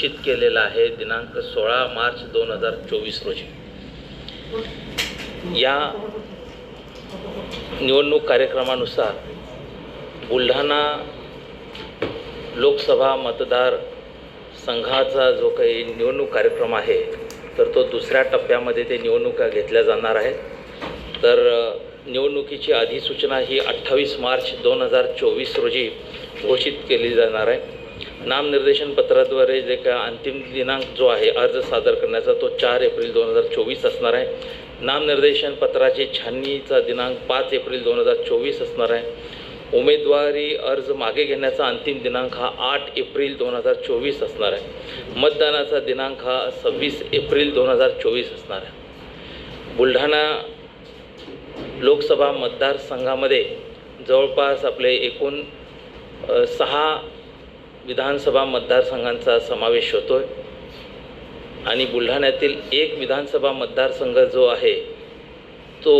घोषित केलेला आहे दिनांक सोळा मार्च दोन हजार चोवीस रोजी. या निवडणूक कार्यक्रमानुसार बुलढाणा लोकसभा मतदार संघाचा जो काही निवडणूक कार्यक्रम आहे तर तो दुसऱ्या टप्प्यामध्ये ते निवडणुका घेतल्या जाणार आहेत. तर निवडणुकीची अधिसूचना ही अठ्ठावीस मार्च दोन हजार चोवीस रोजी घोषित केली जाणार आहे. नामनिर्देशन पत्राद्वारे जे काय अंतिम दिनांक जो आहे अर्ज सादर करण्याचा तो चार एप्रिल दोन हजार चोवीस असणार आहे. नामनिर्देशन पत्राची छाननीचा दिनांक पाच एप्रिल दोन हजार चोवीस असणार आहे. उमेदवारी अर्ज मागे घेण्याचा अंतिम दिनांक हा आठ एप्रिल दोन हजार चोवीस असणार आहे. मतदानाचा दिनांक हा सव्वीस एप्रिल दोन हजार चोवीस असणार आहे. बुलढाणा लोकसभा मतदारसंघामध्ये जवळपास आपले एकूण सहा विधानसभा मतदारसंघांचा समावेश होतो आहे आणि बुलढाण्यातील एक विधानसभा मतदारसंघ जो आहे तो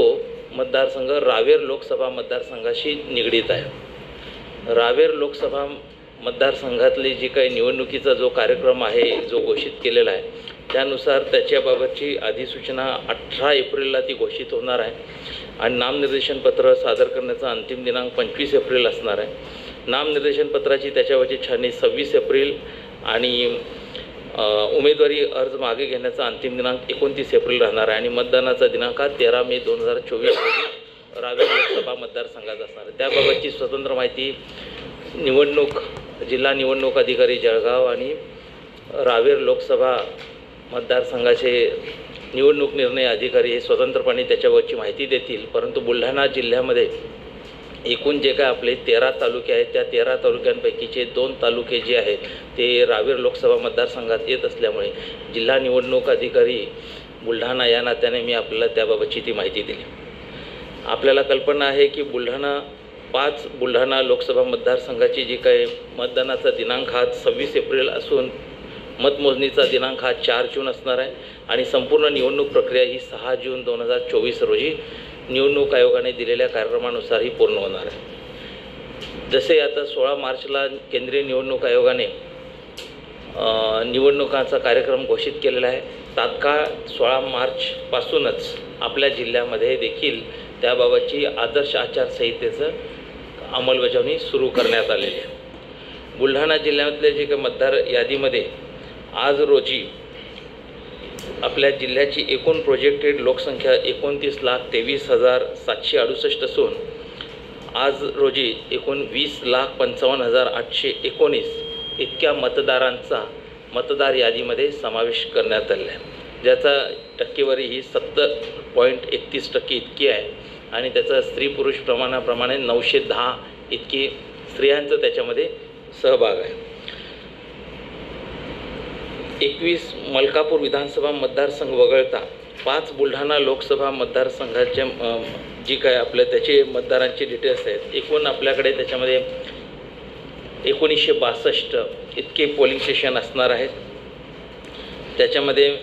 मतदारसंघ रावेर लोकसभा मतदारसंघाशी निगडीत आहे. रावेर लोकसभा मतदारसंघातली जी काही निवडणुकीचा जो कार्यक्रम आहे जो घोषित केलेला आहे त्यानुसार त्याच्याबाबतची अधिसूचना अठरा एप्रिलला ती घोषित होणार आहे. आणि नामनिर्देशन पत्र सादर करण्याचा अंतिम दिनांक पंचवीस एप्रिल असणार आहे. नामनिर्देशन पत्राची त्याच्यावरची छाननी सव्वीस एप्रिल आणि उमेदवारी अर्ज मागे घेण्याचा अंतिम दिनांक एकोणतीस एप्रिल राहणार आहे. आणि मतदानाचा दिनांक हा तेरा मे दोन हजार चोवीस रोजी रावेर लोकसभा मतदारसंघात असणार आहे. त्याबाबतची स्वतंत्र माहिती निवडणूक जिल्हा निवडणूक अधिकारी जळगाव आणि रावेर लोकसभा मतदारसंघाचे निवडणूक निर्णय अधिकारी हे स्वतंत्रपणे त्याच्यावरची माहिती देतील. परंतु बुलढाणा जिल्ह्यामध्ये एकूण जे काय आपले तेरा तालुके आहेत त्या तेरा तालुक्यांपैकीचे दोन तालुके जे आहेत ते रावेर लोकसभा मतदारसंघात येत असल्यामुळे जिल्हा निवडणूक अधिकारी बुलढाणा या नात्याने मी आपल्याला त्याबाबतची ती माहिती दिली. आपल्याला कल्पना आहे की बुलढाणा पाच बुलढाणा लोकसभा मतदारसंघाची जी काही मतदानाचा दिनांक हा सव्वीस एप्रिल असून मतमोजणीचा दिनांक हा चार जून असणार आहे आणि संपूर्ण निवडणूक प्रक्रिया ही सहा जून दोन हजार चोवीस रोजी निवडणूक आयोगाने दिलेल्या कार्यक्रमानुसार ही पूर्ण होणार आहे. जसे आता सोळा मार्चला केंद्रीय निवडणूक आयोगाने निवडणुकांचा कार्यक्रम घोषित केलेला आहे. तात्काळ सोळा मार्चपासूनच आपल्या जिल्ह्यामध्ये देखील त्याबाबतची आदर्श आचारसंहितेचं अंमलबजावणी सुरू करण्यात आलेली आहे. बुलढाणा जिल्ह्यामधले जे काही मतदार यादीमध्ये आज रोजी आपल्या जिल्ह्याची एकूण प्रोजेक्टेड लोकसंख्या एकोणतीस लाख तेवीस हजार सातशे अडुसष्ट असून आज रोजी एकूण वीस लाख पंचावन्न हजार आठशे एकोणीस इतक्या मतदारांचा मतदार यादीमध्ये समावेश करण्यात आला आहे. ज्याचा टक्केवारी ही सत्तर पॉईंट एकतीस टक्के इतकी आहे आणि त्याचा स्त्री पुरुष प्रमाणाप्रमाणे नऊशे दहा इतकी स्त्रियांचा त्याच्यामध्ये सहभाग आहे. एकवीस मलकापूर विधानसभा मतदारसंघ वगळता पाच बुलढाणा लोकसभा मतदारसंघाचे जी काय आपल्या त्याचे मतदारांचे डिटेल्स आहेत एकूण आपल्याकडे त्याच्यामध्ये एकोणीसशे बासष्ट इतके पोलिंग स्टेशन असणार आहेत. त्याच्यामध्ये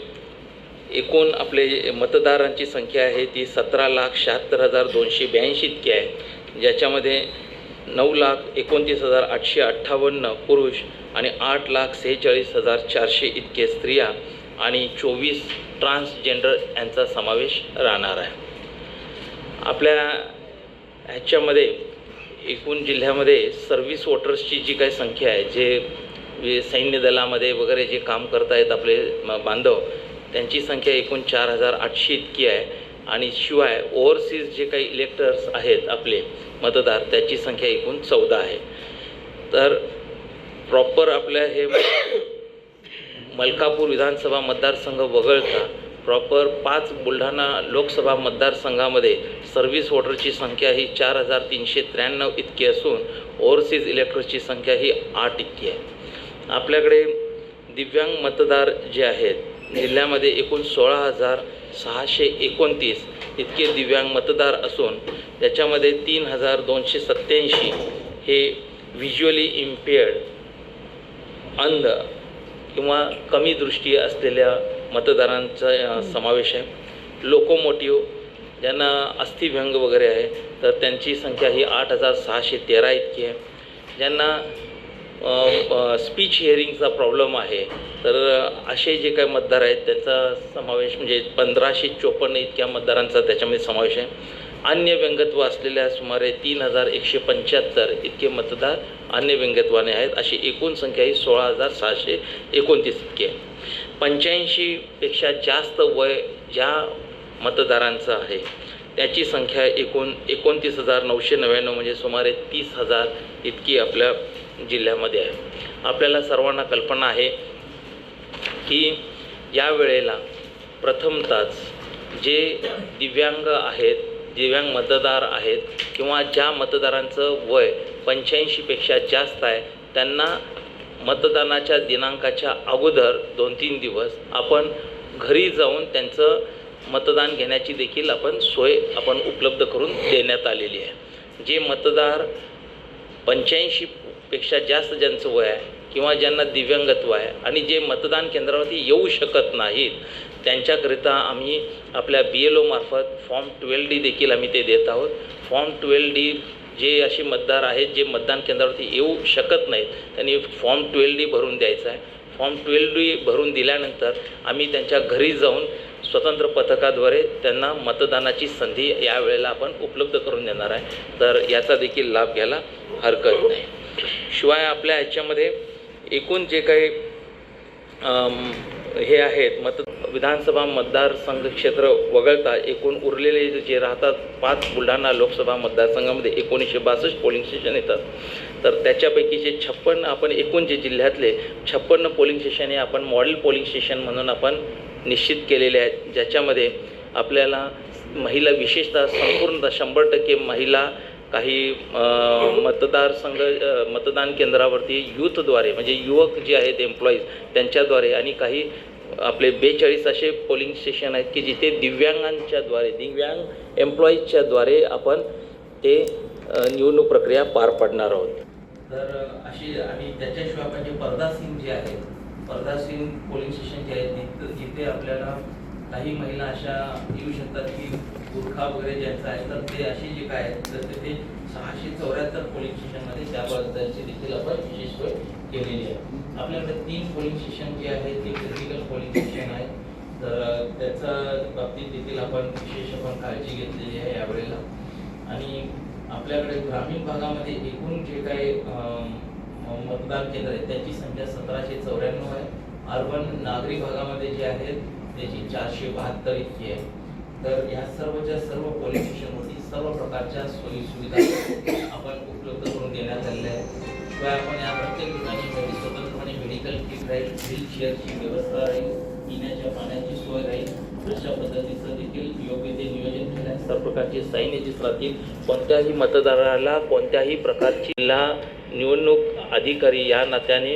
एकूण आपले मतदारांची संख्या आहे ती सतरा लाख शहात्तर हजार दोनशे ब्याऐंशी इतकी आहे. ज्याच्यामध्ये नऊ लाख एकोणतीस हजार आठशे अठ्ठावन्न पुरुष आणि आठ लाख सेहेचाळीस हजार चारशे इतके स्त्रिया आणि चोवीस ट्रान्सजेंडर यांचा समावेश राहणार आहे. आपल्या ह्याच्यामध्ये एकूण जिल्ह्यामध्ये सर्व्हिस वॉटर्सची जी काही संख्या आहे जे सैन्य दलामध्ये वगैरे जे काम करतायत आपले म- बांधव त्यांची संख्या एकूण चार हजार आठशे इतकी आहे. आणि शिवाय ओव्हरसीज जे काही इलेक्टर्स आहेत आपले मतदार त्याची संख्या एकूण चौदा आहे. तर प्रॉपर आपल्या हे मलकापूर विधानसभा मतदारसंघ वगळता प्रॉपर पाच बुलढाणा लोकसभा मतदारसंघामध्ये सर्व्हिस वॉटरची संख्या ही चार हजार तीनशे त्र्याण्णव इतकी असून ओव्हरसीज इलेक्टर्सची संख्या ही आठ इतकी आहे. आपल्याकडे दिव्यांग मतदार जे आहेत जिल्ह्यामध्ये एकूण सोळा हजार सहाशे एकोणतीस इतके दिव्यांग मतदार असून त्याच्यामध्ये तीन हजार दोनशे सत्त्याऐंशी हे व्हिज्युअली इम्पेअर्ड अंध किंवा कमी दृष्टी असलेल्या मतदारांचा समावेश आहे. लोकोमोटिव्ह हो. ज्यांना अस्थिभंग वगैरे आहे तर त्यांची संख्या ही आठ हजार सहाशे तेरा इतकी आहे. ज्यांना स्पीच हिअरिंगचा प्रॉब्लेम आहे तर असे जे काही मतदार आहेत त्यांचा समावेश म्हणजे पंधराशे चोपन्न इतक्या मतदारांचा त्याच्यामध्ये समावेश आहे. अन्य व्यंगत्व असलेल्या सुमारे तीन हजार एकशे पंच्याहत्तर इतके मतदार अन्य व्यंगत्वाने आहेत. अशी एकूण संख्या ही सोळा हजार सहाशे एकोणतीस इतकी आहे. पंच्याऐंशीपेक्षा जास्त वय ज्या मतदारांचं आहे त्याची संख्या एकूण एकोणतीस हजार नऊशे नव्याण्णव म्हणजे सुमारे तीस हजार इतकी आपल्या जिल्ह्यामध्ये आहे. आपल्याला सर्वांना कल्पना आहे की या वेळेला प्रथमतच जे दिव्यांग आहेत दिव्यांग मतदार आहेत किंवा ज्या मतदारांचं वय पंच्याऐंशीपेक्षा जास्त आहे त्यांना मतदानाच्या दिनांकाच्या अगोदर दोन तीन दिवस आपण घरी जाऊन त्यांचं मतदान घेण्याची देखील आपण सोय आपण उपलब्ध करून देण्यात आलेली आहे. जे मतदार पंच्याऐंशीपेक्षा जास्त ज्यांचं वय आहे किंवा ज्यांना दिव्यांगत्व आहे आणि जे मतदान केंद्रावरती येऊ शकत नाहीत त्यांच्याकरिता आम्ही आपल्या बी एल ओमार्फत फॉर्म ट्वेल्व डी देखील आम्ही ते देत आहोत. फॉर्म ट्वेल्व डी जे असे मतदार आहेत जे मतदान केंद्रावरती येऊ शकत नाहीत त्यांनी फॉर्म ट्वेल्व डी भरून द्यायचा आहे. फॉर्म ट्वेल्व डी भरून दिल्यानंतर आम्ही त्यांच्या घरी जाऊन स्वतंत्र पथकाद्वारे त्यांना मतदानाची संधी यावेळेला आपण उपलब्ध करून देणार आहे. तर याचा देखील लाभ घ्यायला हरकत नाही. शिवाय आपल्या ह्याच्यामध्ये एकूण जे काही हे आहेत मत विधानसभा मतदारसंघ क्षेत्र वगळता एकूण उरलेले जे राहतात पाच बुलढाणा लोकसभा मतदारसंघामध्ये एकोणीसशे बासष्ट पोलिंग स्टेशन येतात. तर त्याच्यापैकी जे छप्पन्न आपण एकूण जे जिल्ह्यातले छप्पन्न पोलिंग स्टेशन हे आपण मॉडेल पोलिंग स्टेशन म्हणून आपण निश्चित केलेले आहेत ज्याच्यामध्ये आपल्याला महिला विशेषतः संपूर्ण शंभर टक्के महिला काही मतदारसंघ मतदान केंद्रावरती यूथद्वारे म्हणजे युवक जे आहेत एम्प्लॉईज त्यांच्याद्वारे आणि काही आपले बेचाळीस असे पोलिंग स्टेशन आहेत की जिथे दिव्यांगांच्याद्वारे दिव्यांग एम्प्लॉईजच्याद्वारे आपण ते निवडणूक प्रक्रिया पार पाडणार आहोत. तर अशी आणि त्याच्याशिवाय म्हणजे जे सिंग जे आहेत परदासीन पोलिंग स्टेशन जे आहेत जिथे आपल्याला काही महिला अशा येऊ शकतात की गुरखा वगैरे ज्यांचा आहे तर ते असे जे काय आहेत तर तिथे सहाशे चौऱ्याहत्तर पोलिंग स्टेशनमध्ये त्याबद्दलची देखील आपण विशेष सोय केलेली आहे. आपल्याकडे तीन पोलिंग स्टेशन जे आहे ते क्रिटिकल पोलिंग स्टेशन आहे तर त्याच्या बाबतीत देखील आपण विशेष आपण काळजी घेतलेली आहे यावेळेला. आणि आपल्याकडे ग्रामीण भागामध्ये एकूण जे काही मतदान केंद्र आहे त्याची संख्या सतराशे चौऱ्याण्णव आहे. अर्बन नागरी भागामध्ये जे आहेत त्याची चारशे बहात्तर इतकी आहे. तर या सर्वच्या सर्व पोलिंग स्टेशनवरती सर्व प्रकारच्या सोयी सुविधा आपण उपलब्ध करून देण्यात आलेल्या आहेत. शिवाय आपण या प्रत्येक ठिकाणी स्वतंत्रपणे मेडिकल किट राहील व्हीलचेअरची व्यवस्था राहील पिण्याच्या पाण्याची सोय राहील अशा पद्धतीचं देखील योग्य ते नियोजन केलं सर्व प्रकारचे साईनेजेस राहतील. कोणत्याही मतदाराला कोणत्याही प्रकारची जिल्हा निवडणूक अधिकारी या नात्याने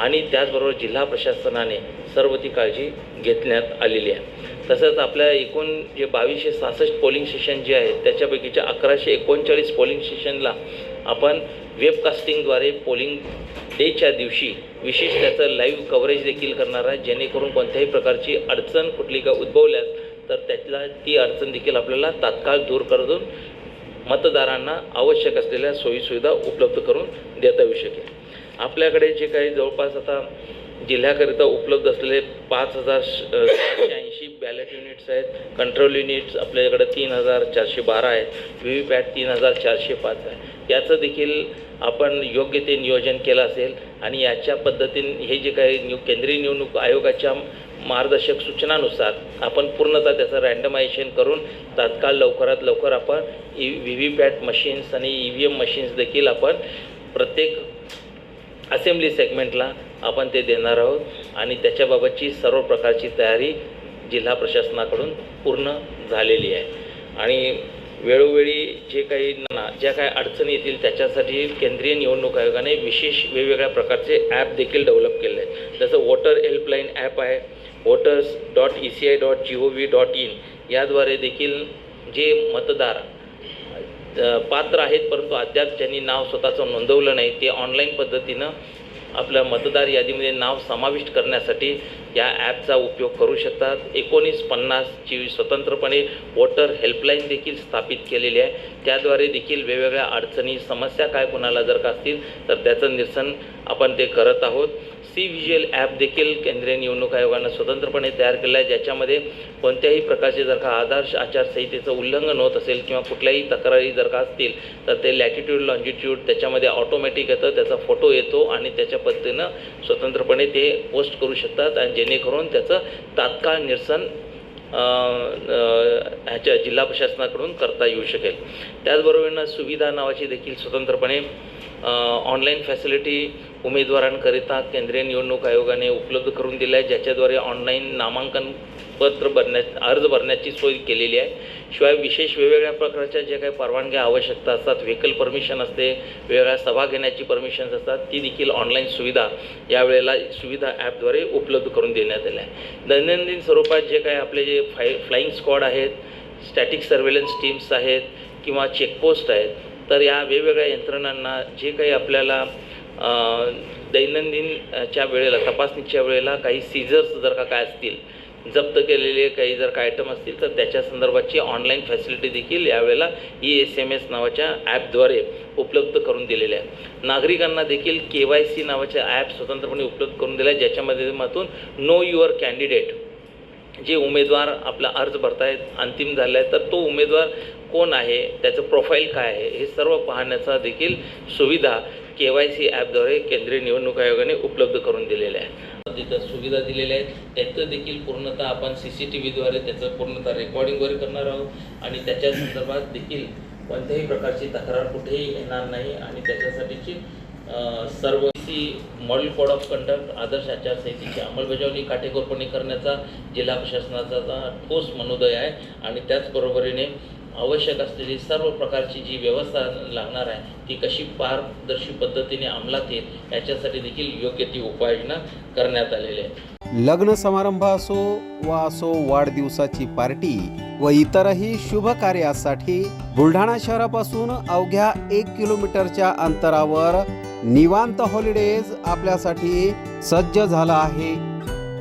आणि त्याचबरोबर जिल्हा प्रशासनाने सर्व ती काळजी घेतण्यात आलेली आहे. तसंच आपल्या एकूण जे बावीसशे सहासष्ट पोलिंग स्टेशन जे आहेत त्याच्यापैकीच्या अकराशे एकोणचाळीस पोलिंग स्टेशनला आपण वेबकास्टिंगद्वारे पोलिंग डेच्या दिवशी विशेष त्याचं लाईव्ह कव्हरेज देखील करणार आहे जेणेकरून कोणत्याही प्रकारची अडचण कुठली का उद्भवल्यास तर त्यातला ती अडचण देखील आपल्याला तात्काळ दूर करून मतदारांना आवश्यक असलेल्या सोयीसुविधा उपलब्ध करून देता येऊ शकेल. आपल्याकडे जे काही जवळपास आता जिल्ह्याकरिता उपलब्ध असलेले पाच हजार सातशे ऐंशी बॅलेट युनिट्स आहेत. कंट्रोल युनिट्स आपल्याकडे तीन हजार चारशे बारा आहेत. व्ही व्ही पॅट तीन हजार चारशे पाच आहे. याचं देखील आपण योग्य ते नियोजन केलं असेल आणि याच्या पद्धतीने हे जे काही निव केंद्रीय निवडणूक आयोगाच्या मार्गदर्शक सूचनानुसार आपण पूर्णतः त्याचं रँडमायझेशन करून तात्काळ लवकरात लवकर आपण E V V PAT machines आणि ई व्ही एम मशीन्स देखील आपण प्रत्येक असेंब्ली सेगमेंटला आपण ते देणार आहोत आणि त्याच्याबाबतची सर्व प्रकारची तयारी जिल्हा प्रशासनाकडून पूर्ण झालेली आहे. आणि वेळोवेळी जे काही ना ज्या काही अडचणी येतील त्याच्यासाठी केंद्रीय निवडणूक आयोगाने विशेष वेगवेगळ्या प्रकारचे ॲप देखील डेव्हलप केले आहेत. जसं वॉटर हेल्पलाईन ॲप आहे voters dot E C I dot G O V dot in याद्वारे देखील जे मतदार पात्र आहेत परंतु अद्याप ज्यांनी नाव स्वतःचं नोंदवलं नाही ते ऑनलाईन पद्धतीनं आपल्या मतदार यादीमध्ये नाव समाविष्ट करण्यासाठी या ॲपचा उपयोग करू शकतात. एकोणीस पन्नासची स्वतंत्रपणे वोटर हेल्पलाईन देखील स्थापित केलेली आहे. त्याद्वारे देखील वेगवेगळ्या अडचणी समस्या काय कोणाला जर का असतील तर त्याचं निरसन आपण ते करत आहोत. सी व्हिज्युअल ॲप देखील केंद्रीय निवडणूक आयोगानं स्वतंत्रपणे तयार केलं आहे. ज्याच्यामध्ये कोणत्याही प्रकारचे जर का आदर्श आचारसंहितेचं उल्लंघन होत असेल किंवा कुठल्याही तक्रारी जर का असतील तर ते लॅटिट्यूड लॉन्जिट्यूड त्याच्यामध्ये ऑटोमॅटिक येतं त्याचा फोटो येतो आणि त्याच्या पद्धतीनं स्वतंत्रपणे ते पोस्ट करू शकतात आणि जेणेकरून त्याचं तात्काळ निरसन ह्याच्या जिल्हा प्रशासनाकडून करता येऊ शकेल. त्याचबरोबरीनं सुविधा नावाची देखील स्वतंत्रपणे ऑनलाईन फॅसिलिटी उमेदवारांकरिता केंद्रीय निवडणूक आयोगाने उपलब्ध करून दिल्या आहे ज्याच्याद्वारे ऑनलाईन नामांकन पत्र भरण्या अर्ज भरण्याची सोय केलेली आहे. शिवाय विशेष वेगवेगळ्या प्रकारच्या जे काही परवानग्या आवश्यकता असतात व्हेकल परमिशन असते वेगवेगळ्या सभा घेण्याची परमिशन्स असतात ती देखील ऑनलाईन सुविधा यावेळेला सुविधा ॲपद्वारे उपलब्ध करून देण्यात आल्या आहे दैनंदिन स्वरूपात जे काही आपले जे फाय फ्लाईंग स्क्वॉड आहेत स्टॅटिक सर्वेलन्स टीम्स आहेत किंवा चेकपोस्ट आहेत तर या वेगवेगळ्या यंत्रणांना जे काही आपल्याला दैनंदिनच्या वेळेला तपासणीच्या वेळेला काही सीझर्स जर का काय असतील जप्त केलेले काही जर का आयटम असतील तर त्याच्या संदर्भाची ऑनलाईन फॅसिलिटी देखील यावेळेला ई एस एम एस नावाच्या ॲपद्वारे उपलब्ध करून दिलेल्या आहे नागरिकांना देखील के वाय सी नावाच्या ॲप स्वतंत्रपणे उपलब्ध करून दिलं आहे ज्याच्या माध्यमातून नो युअर कॅन्डिडेट जे उमेदवार आपला अर्ज भरतायत अंतिम झाला आहे तर तो उमेदवार कोण आहे त्याचं प्रोफाईल काय आहे हे सर्व पाहण्याचा देखील सुविधा के वाय सी ॲपद्वारे केंद्रीय निवडणूक आयोगाने उपलब्ध करून दिलेल्या आहे तिथं सुविधा दिलेल्या आहेत त्याचं देखील पूर्णतः आपण सी सी टी व्हीद्वारे त्याचं पूर्णतः रेकॉर्डिंग वगैरे करणार आहोत. आणि त्याच्या संदर्भात देखील कोणत्याही प्रकारची तक्रार कुठेही येणार नाही. आणि त्याच्यासाठीची सर्व सी मॉडेल कोड ऑफ कंडक्ट आदर्श आचारसंहितेची अंमलबजावणी काटेकोरपणे करण्याचा जिल्हा प्रशासनाचा ठोस मनोदय आहे. आणि त्याचबरोबरीने आवश्यक असलेली सर्व प्रकारची जी व्यवस्था लागणार आहे ती कशी पारदर्शी पद्धतीने अंमलात येईल याच्यासाठी देखील योग्य ती उपाययोजना करण्यात आलेली आहे. लग्न समारंभ असो वा असो वाढदिवसाची पार्टी व इतरही शुभ कार्यासाठी बुलढाणा शहरापासून अवघ्या एक किलोमीटरच्या अंतरावर निवांत हॉलिडेज आपल्यासाठी सज्ज झाला आहे.